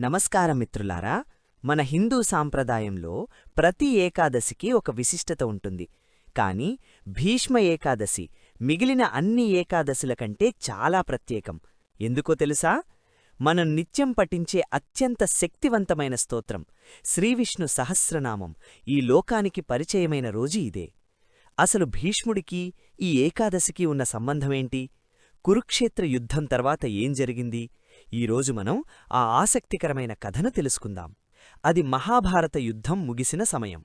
నమస్కారం మిత్రులారా మన హిందూ సాంప్రదాయంలో ప్రతి ఏకాదశికి ఒక విశిష్టత ఉంటుంది. కాని భీష్మ ఏకాదశి మిగిలిన అన్ని ఏకాదశుల కంటే చాలా ప్రత్యేకం. ఎందుకో తెలుసా? మనం నిత్యం పఠించే అత్యంత శక్తివంతమైన స్తోత్రం శ్రీవిష్ణు సహస్రనామం ఈ లోకానికి పరిచయమైన రోజు ఇదే. అసలు భీష్ముడికి ఈ ఏకాదశికి ఉన్న సంబంధమేంటి? కురుక్షేత్ర యుద్ధం తర్వాత ఏం జరిగింది? ఈరోజు మనం ఆ ఆసక్తికరమైన కథను తెలుసుకుందాం. అది మహాభారత యుద్ధం ముగిసిన సమయం.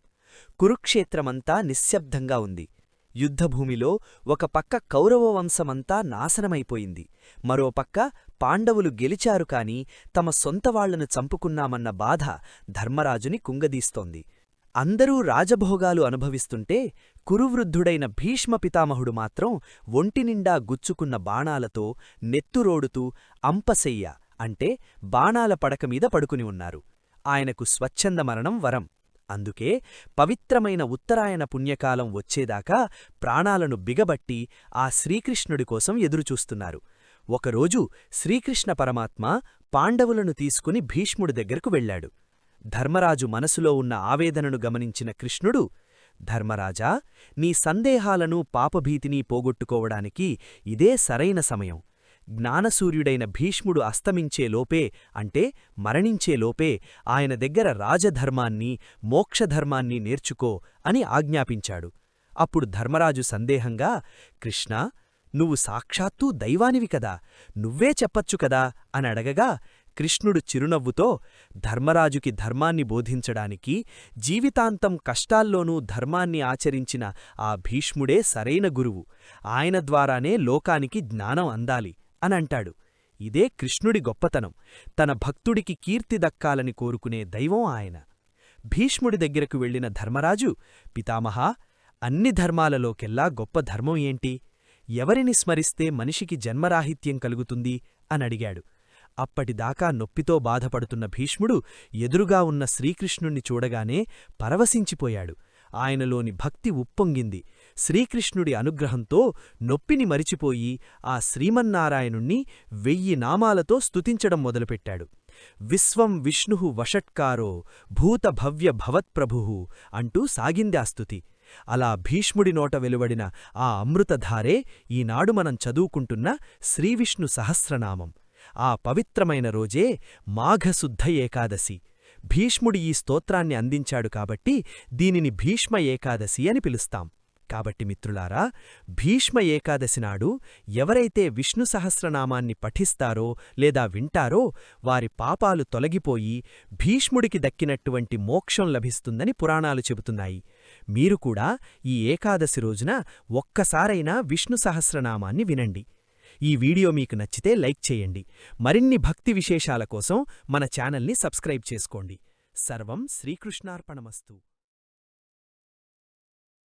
కురుక్షేత్రమంతా నిశ్శబ్దంగా ఉంది. యుద్ధభూమిలో ఒక పక్క కౌరవ వంశమంతా నాశనమైపోయింది. మరోపక్క పాండవులు గెలిచారు కాని తమ సొంతవాళ్ళను చంపుకున్నామన్న బాధ ధర్మరాజుని కుంగదీస్తోంది. అందరూ రాజభోగాలు అనుభవిస్తుంటే కురువృద్ధుడైన భీష్మ పితామహుడు మాత్రం ఒంటినిండా గుచ్చుకున్న బాణాలతో నెత్తురోడుతూ అంపశయ్య అంటే బాణాల పడకమీద పడుకుని ఉన్నారు. ఆయనకు స్వచ్ఛంద మరణం వరం. అందుకే పవిత్రమైన ఉత్తరాయణ పుణ్యకాలం వచ్చేదాకా ప్రాణాలను బిగబట్టి ఆ శ్రీకృష్ణుడి కోసం ఎదురుచూస్తున్నారు. ఒకరోజు శ్రీకృష్ణ పరమాత్మ పాండవులను తీసుకుని భీష్ముడి దగ్గరకు వెళ్ళాడు ధర్మరాజు మనసులో ఉన్న ఆవేదనను గమనించిన కృష్ణుడు ధర్మరాజా నీ సందేహాలను పాపభీతిని పోగొట్టుకోవడానికి ఇదే సరైన సమయం. జ్ఞానసూర్యుడైన భీష్ముడు అస్తమించేలోపే అంటే మరణించేలోపే ఆయన దగ్గర రాజధర్మాన్ని మోక్షధర్మాన్ని నేర్చుకో అని ఆజ్ఞాపించాడు. అప్పుడు ధర్మరాజు సందేహంగా కృష్ణా నువ్వు సాక్షాత్తూ దైవానివి కదా నువ్వే చెప్పచ్చు కదా అని అడగగా కృష్ణుడు చిరునవ్వుతో ధర్మరాజుకి ధర్మాన్ని బోధించడానికి జీవితాంతం కష్టాల్లోనూ ధర్మాన్ని ఆచరించిన ఆ భీష్ముడే సరైన గురువు. ఆయన ద్వారానే లోకానికి జ్ఞానం అందాలి అనంటాడు ఇదే కృష్ణుడి గొప్పతనం. తన భక్తుడికి కీర్తి దక్కాలని కోరుకునే దైవం ఆయన. భీష్ముడి దగ్గరకు వెళ్ళిన ధర్మరాజు పితామహా అన్ని ధర్మాలలోకెల్లా గొప్ప ధర్మం ఏంటి? ఎవరిని స్మరిస్తే మనిషికి జన్మరాహిత్యం కలుగుతుంది అనడిగాడు అప్పటిదాకా నొప్పితో బాధపడుతున్న భీష్ముడు ఎదురుగా ఉన్న శ్రీకృష్ణుణ్ణి చూడగానే పరవశించిపోయాడు. ఆయనలోని భక్తి ఉప్పొంగింది. శ్రీకృష్ణుడి అనుగ్రహంతో నొప్పిని మరిచిపోయి ఆ శ్రీమన్నారాయణుణ్ణి వెయ్యి నామాలతో స్తుతించడం మొదలుపెట్టాడు. విశ్వం విష్ణు వషట్కారో భూతభవ్య భవత్ప్రభు అంటూ సాగిందా స్తుతి. అలా భీష్ముడి నోట వెలువడిన ఆ అమృతధారే ఈనాడు మనం చదువుకుంటున్న శ్రీవిష్ణు సహస్రనామం. ఆ పవిత్రమైన రోజే మాఘశుద్ధ ఏకాదశి. భీష్ముడి ఈ స్తోత్రాన్ని అందించాడు కాబట్టి దీనిని భీష్మ ఏకాదశి అని పిలుస్తాం. కాబట్టి మిత్రులారా భీష్మ ఏకాదశి నాడు ఎవరైతే విష్ణు సహస్రనామాన్ని పఠిస్తారో లేదా వింటారో వారి పాపాలు తొలగిపోయి భీష్ముడికి దక్కినటువంటి మోక్షం లభిస్తుందని పురాణాలు చెబుతున్నాయి. మీరు కూడా ఈ ఏకాదశి రోజున ఒక్కసారైనా విష్ణు సహస్రనామాన్ని వినండి. ఈ వీడియో మీకు నచ్చితే లైక్ చేయండి. మరిన్ని భక్తి విశేషాల కోసం మన ఛానల్ని సబ్స్క్రైబ్ చేసుకోండి. సర్వం శ్రీకృష్ణార్పణమస్తు.